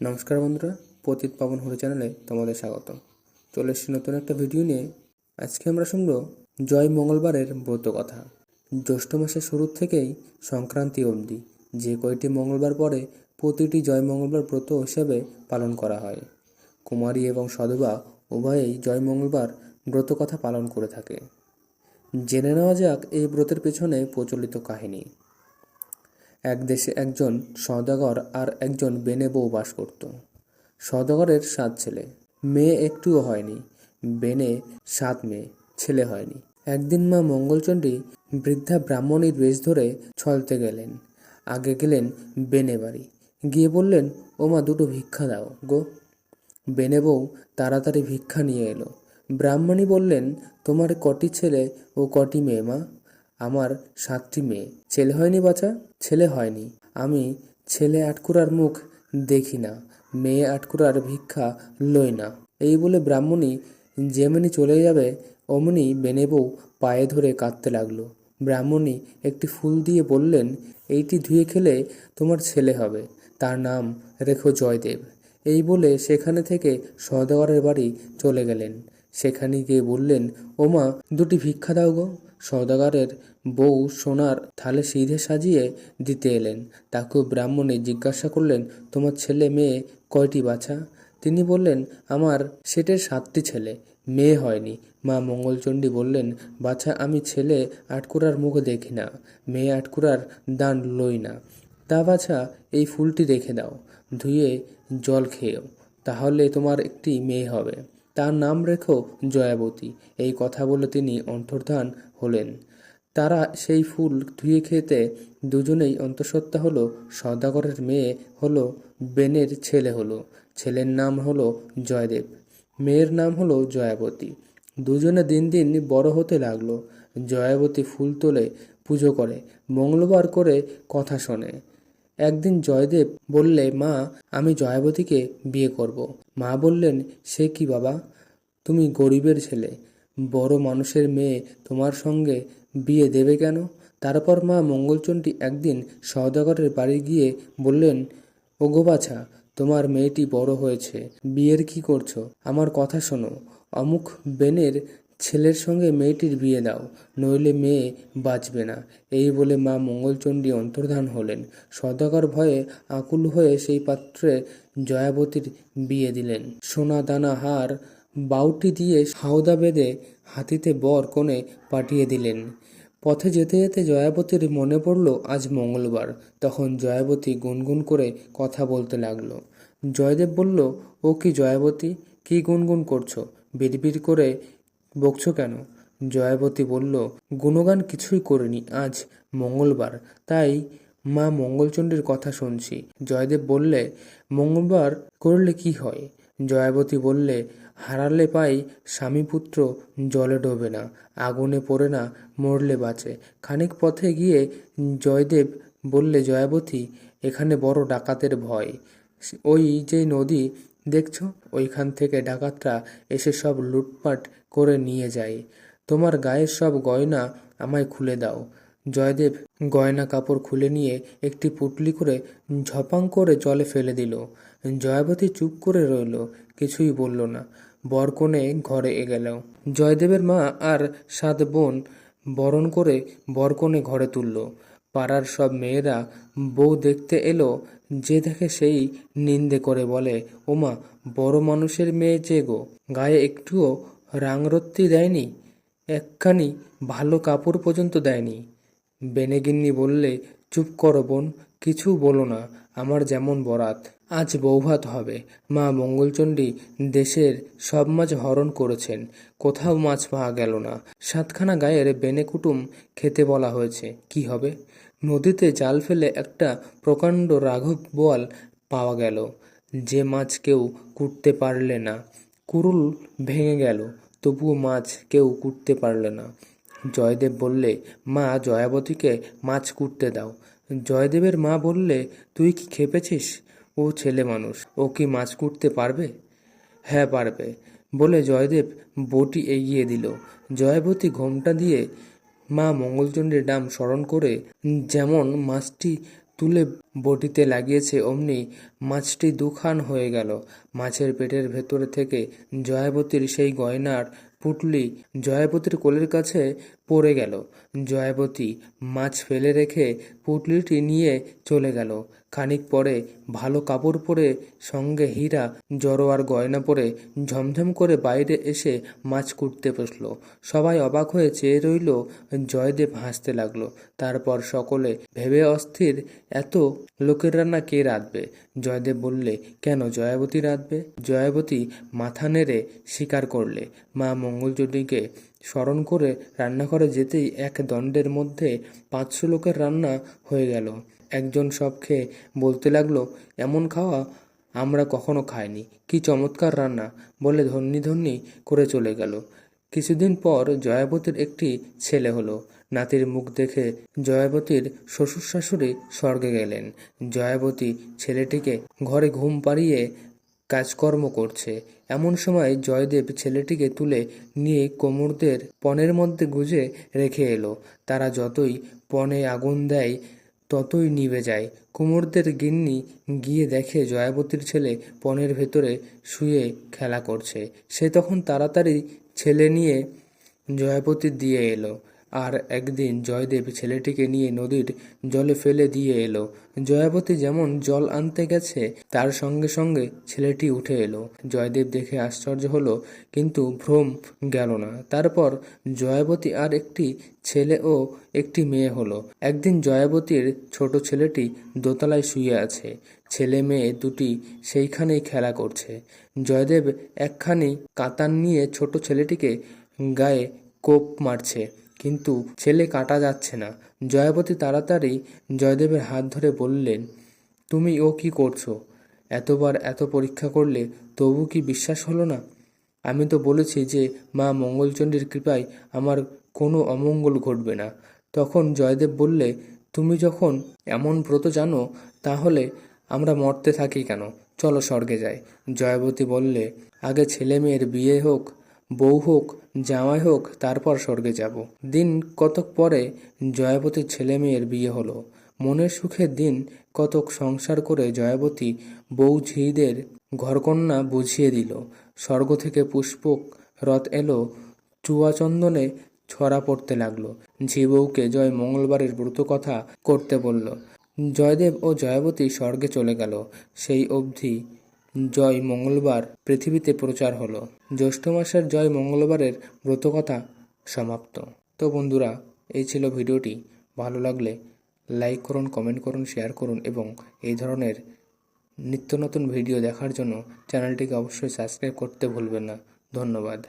নমস্কার বন্ধুরা পতিত পাবন হরি চ্যানেলে তোমাদের স্বাগত চলে এসেছি নতুন একটা ভিডিও নিয়ে। আজকে আমরা শুনব জয় মঙ্গলবারের ব্রত কথা। জ্যৈষ্ঠ মাসের শুরুর থেকেই সংক্রান্তি অবধি যে কয়টি মঙ্গলবার পরে প্রতিটি জয় মঙ্গলবার ব্রত হিসেবে পালন করা হয়। কুমারী এবং সধবা উভয়েই জয় মঙ্গলবার ব্রত কথা পালন করে থাকে। জেনে নেওয়া যাক এই ব্রতের পেছনে প্রচলিত কাহিনী। এক দেশে একজন সওদাগর আর একজন বেনে বউ বাস করত। সদাগরের সাত ছেলে। মেয়ে একটুও হয়নি। বেনে সাত মেয়ে। ছেলে হয়নি। একদিন মা মঙ্গলচণ্ডী বৃদ্ধা ব্রাহ্মণীর বেশ ধরে ছলতে গেলেন। আগে গেলেন বেনে বাড়ি। গিয়ে বললেন, ও মা, দুটো ভিক্ষা দাও গো। বেনে বউ তাড়াতাড়ি ভিক্ষা নিয়ে এলো। ব্রাহ্মণী বললেন, তোমার কটি ছেলে ও কটি মেয়ে মা? আমার সাতটি মেয়ে। ছেলে হয়নি বাছা, ছেলে হয়নি। আমি ছেলে আটকুরার মুখ দেখি না, মেয়ে আটকুরার ভিক্ষা লই না। এই বলে ব্রাহ্মণী যেমনি চলে যাবে, অমনি বেনে বউ পায়ে ধরে কাঁদতে লাগল। ব্রাহ্মণী একটি ফুল দিয়ে বললেন, এইটি ধুয়ে খেলে তোমার ছেলে হবে। তার নাম রেখো জয়দেব। এই বলে সেখানে থেকে সওদাগরের বাড়ি চলে গেলেন। সেখানে গিয়ে বললেন, ওমা, দুটি ভিক্ষা দাও গো। সওদাগরের বউ সোনার থালে সিধে সাজিয়ে দিতে এলেন। তাকেও ব্রাহ্মণে জিজ্ঞাসা করলেন, তোমার ছেলে মেয়ে কয়টি বাছা? তিনি বললেন, আমার সেটের সাতটি ছেলে, মেয়ে হয়নি। মা মঙ্গলচণ্ডী বললেন, বাছা, আমি ছেলে আটকুরার মুখ দেখি না, মেয়ে আটকুরার দান লই না। তা বাছা, এই ফুলটি রেখে দাও, ধুয়ে জল খেয়েও, তাহলে তোমার একটি মেয়ে হবে। তার নাম রেখো জয়াবতী। এই কথা বলে তিনি অন্তর্ধান হলেন। তারা সেই ফুল ধুয়ে খেতে দুজনেই অন্তঃসত্ত্বা হলো। সদাগরের মেয়ে হলো, বেনের ছেলে হলো। ছেলের নাম হলো জয়দেব। মেয়ের নাম হলো জয়াবতী। দুজনে দিন দিন বড় হতে লাগল। জয়াবতী ফুল তোলে, পুজো করে, মঙ্গলবার করে কথা শোনে। একদিন জয়দেব বললে, মা, আমি জয়াবতীকে বিয়ে করব। মা বললেন, সে কি বাবা? তুমি গরিবের ছেলে। বড় মানুষের মেয়ে তোমার সঙ্গে বিয়ে দেবে কেন? তারপর মা মঙ্গলচণ্ডী একদিন সওদাগরের বাড়ি গিয়ে বললেন ও গোবাছা তোমার মেয়েটি বড় হয়েছে। বিয়ের কি করছ? আমার কথা শোনো। অমুক বেনের ছেলের সঙ্গে মেয়েটির বিয়ে দাও, নইলে মেয়ে বাঁচবে না। এই বলে মা মঙ্গলচণ্ডী অন্তর্ধান হলেন। সদাগর ভয়ে আকুল হয়ে সেই পাত্রে জয়াবতীর বিয়ে দিলেন। সোনা দানা হার বাউটি দিয়ে হাওদা বেঁধে হাতিতে বর কোণে পাঠিয়ে দিলেন। পথে যেতে যেতে জয়াবতীর মনে পড়ল, আজ মঙ্গলবার। তখন জয়াবতী গুনগুন করে কথা বলতে লাগল। জয়দেব বলল, ও কি জয়াবতী? কি গুনগুন করছ? বিড়বিড় করে বকছো কেন? জয়াবতী বলল, গুণগান কিছুই করিনি, আজ মঙ্গলবার। তাই মা মঙ্গলচণ্ডীর কথা শুনছি। জয়দেব বললে, মঙ্গলবার করলে কি হয়? জয়াবতী বললে, হারালে পাই স্বামী পুত্র জলে ডোবে না, আগুনে পড়ে না, মরলে বাঁচে। খানিক পথে গিয়ে জয়দেব বললে, জয়াবতী, এখানে বড় ডাকাতের ভয়। ওই যে নদী দেখছ? ওইখান থেকে ডাকাতরা এসে সব লুটপাট করে নিয়ে যায়। তোমার গায়ের সব গয়না আমায় খুলে দাও। জয়দেব গয়না কাপড় খুলে নিয়ে একটি পুটলি করে ঝপাং করে জলে ফেলে দিল। জয়াবতী চুপ করে রইল, কিছুই বলল না। বরকনে ঘরে এ গেল জয়দেবের মা আর সাত বোন বরণ করে বরকনে ঘরে তুলল। পাড়ার সব মেয়েরা বউ দেখতে এলো, যে দেখে সেই নিন্দে করে বলে, ওমা, বড় মানুষের মেয়ে যে গো, গায়ে একটুও রাংরত্তি দেয়নি, একখানি ভালো কাপড় পর্যন্ত দেয়নি। বেনেগিন্নি বললে, চুপ করো বোন, কিছু বলো না, আমার যেমন বরাত। আজ বৌভাত হবে। মা মঙ্গলচণ্ডী দেশের সব মাছ হরণ করেছেন। কোথাও মাছ পাওয়া গেল না। সাতখানা গায়ের বেনে কুটুম খেতে বলা হয়েছে। কি হবে? নদীতে জাল ফেলে একটা প্রকাণ্ড রাঘব বোয়াল পাওয়া গেল। যে মাছ কেউ কুটতে পারলে না। কুরুল ভেঙে গেল। তবুও মাছ কেউ কুটতে পারলে না। জয়দেব বললে, মা, জয়াবতীকে মাছ কুটতে দাও। জয়দেবের মা বললে, তুই কি খেপেছিস? ও ছেলে মানুষ, ও কি মাছ কুটতে পারবে? হ্যাঁ পারবে, বলে জয়দেব বটি এগিয়ে দিল। জয়াবতী ঘোমটা দিয়ে মা মঙ্গলচণ্ডীর নাম স্মরণ করে যেমন মাছটি তুলে বটিতে লাগিয়েছে, অমনি মাছটি দুখান হয়ে গেল। মাছের পেটের ভেতর থেকে জয়াবতীর সেই গয়নার পুটলি জয়াবতীর কোলের কাছে পড়ে গেল। জয়াবতী মাছ ফেলে রেখে পুটলিটি নিয়ে চলে গেল। খানিক পরে ভালো কাপড় পরে সঙ্গে হীরা জড়োয়ার গয়না পরে ঝমঝম করে বাইরে এসে মাছ কুটতে বসল। সবাই অবাক হয়ে চেয়ে রইল, জয়দেব হাসতে লাগল। তারপর সকলে ভেবে অস্থির, এত লোকের রান্না কে রাঁধবে? জয়দেব বললে, কেন জয়াবতী রাঁধবে? জয়াবতী মাথা নেড়ে স্বীকার করলে, মা মঙ্গলচণ্ডীকে স্মরণ করে রান্নাঘরে যেতেই এক দণ্ডের মধ্যে পাঁচশো লোকের রান্না হয়ে গেল। একজন সব খেয়ে বলতে লাগল, এমন খাওয়া আমরা কখনো খাইনি। কি চমৎকার রান্না! বলে ধন্যি ধন্যি করে চলে গেল। কিছুদিন পর জয়াবতীর একটি ছেলে হলো। নাতির মুখ দেখে জয়াবতীর শ্বশুর শাশুড়ি স্বর্গে গেলেন। জয়াবতী ছেলেটিকে ঘরে ঘুম পাড়িয়ে কাজকর্ম করছে। এমন সময় জয়দেব ছেলেটিকে তুলে নিয়ে কোমরদের পনেরো মধ্যে গুজে রেখে এলো। তারা যতই পনে আগুন দেয়, ততই নিভে যায়। কুমোরদের গিন্নি গিয়ে দেখে জয়াবতীর ছেলে পনেরো ভেতরে শুয়ে খেলা করছে। সে তখন তাড়াতাড়ি ছেলে নিয়ে জয়াপতির দিয়ে এলো। আর একদিন জয়দেব ছেলেটিকে নিয়ে নদীর জলে ফেলে দিয়ে এলো। জয়াবতী যেমন জল আনতে গেছে, তার সঙ্গে সঙ্গে ছেলেটি উঠে এলো। জয়দেব দেখে আশ্চর্য হলো, কিন্তু ভ্রম গেল না। তারপর জয়াবতী আর একটি ছেলে ও একটি মেয়ে হলো। একদিন জয়াবতীর ছোট ছেলেটি দোতলায় শুয়ে আছে। ছেলে মেয়ে দুটি সেইখানেই খেলা করছে। জয়দেব একখানি কাতান নিয়ে ছোট ছেলেটিকে গায়ে কোপ মারছে। কিন্তু ছেলে কাটা যাচ্ছে না। জয়াবতী তাড়াতাড়ি জয়দেবের হাত ধরে বললেন, তুমি ও কি করছ? এতবার এত পরীক্ষা করলে তবু কি বিশ্বাস হলো না? আমি তো বলেছি যে মা মঙ্গলচণ্ডীর কৃপায় আমার কোনো অমঙ্গল ঘটবে না। তখন জয়দেব বললে, তুমি যখন এমন ব্রত জানো, তাহলে আমরা মরতে থাকি কেন? চলো স্বর্গে যাই। জয়াবতী বললে, আগে ছেলে মেয়ের বিয়ে হোক বউ হোক, জামাই হোক, তারপর স্বর্গে যাব। দিন কতক পরে জয়াবতীর ছেলে মেয়ের বিয়ে হলো। মনের সুখে দিন কতক সংসার করে জয়াবতী বউ ঝিদের ঘরকন্যা বুঝিয়ে দিল। স্বর্গ থেকে পুষ্পক রথ এলো, চুয়াচন্দনে ছড়া পড়তে লাগল। ঝি বউকে জয় মঙ্গলবারের ব্রত কথা করতে বলল। জয়দেব ও জয়াবতী স্বর্গে চলে গেল। সেই অবধি জয় মঙ্গলবার পৃথিবীতে প্রচার হলো। জ্যৈষ্ঠ মাসের জয় মঙ্গলবারের ব্রতকথা সমাপ্ত। তো বন্ধুরা, এই ছিল ভিডিওটি। ভালো লাগলে লাইক করুন, কমেন্ট করুন, শেয়ার করুন এবং এই ধরনের নিত্য নতুন ভিডিও দেখার জন্য চ্যানেলটিকে অবশ্যই সাবস্ক্রাইব করতে ভুলবেন না। ধন্যবাদ।